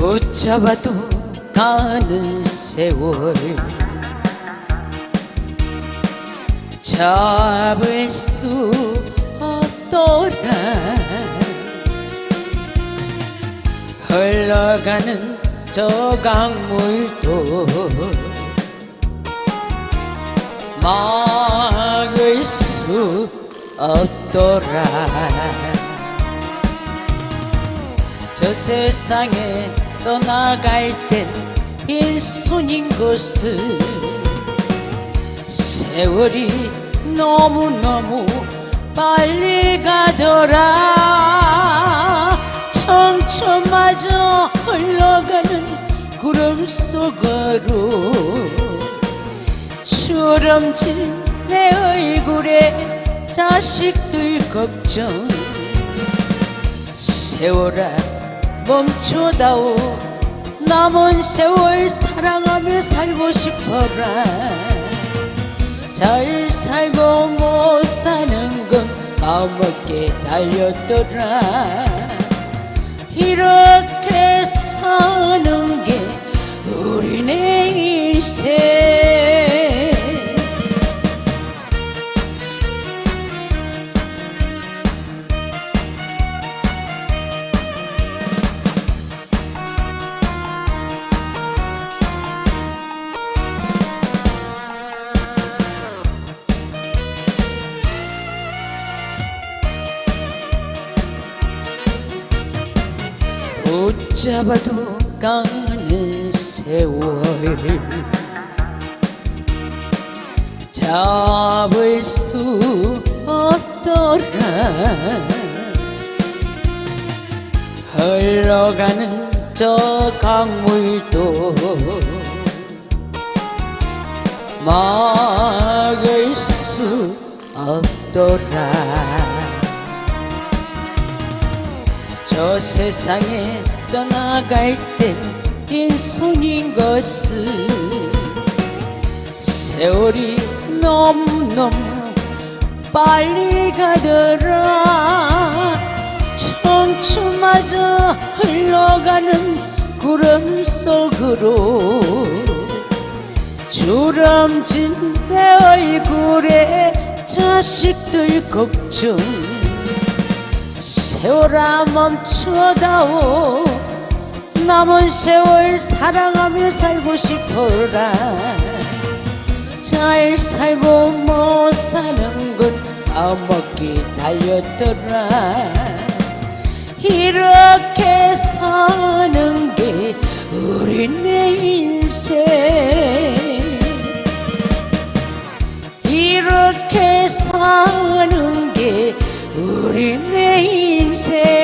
붙잡아도 가는 세월 잡을 수 없더라. 흘러가는 저 강물도 막을 수 없더라. 저 세상에 떠나갈 땐 빈손인 것을 세월이 너무너무 빨리 가더라. 청춘마저 흘러가는 구름 속으로 주름진 내 얼굴에 자식들 걱정. 세월아 멈춰다오. 남은 세월 사랑하며 살고 싶어라. 잘 살고 못 사는 건 마음먹게 달렸더라 이렇게 사는 게 우리네 일생 붙잡아도 가는 세월 잡을 수 없더라. 흘러가는 저 강물도 막을 수 없더라 저 세상에 떠나갈 땐 빈손인 것을 세월이 너무너무 빨리 가더라. 청춘마저 흘러가는 구름 속으로 주름진 내 얼굴에 자식들 걱정 세월아 멈춰다오. 남은 세월 사랑하며 살고 싶어라. 잘 살고 못 사는 건 마음먹기 달렸더라. 이렇게 사는 게 우리 내 인생. 이렇게 사는 게 우리 내 인생.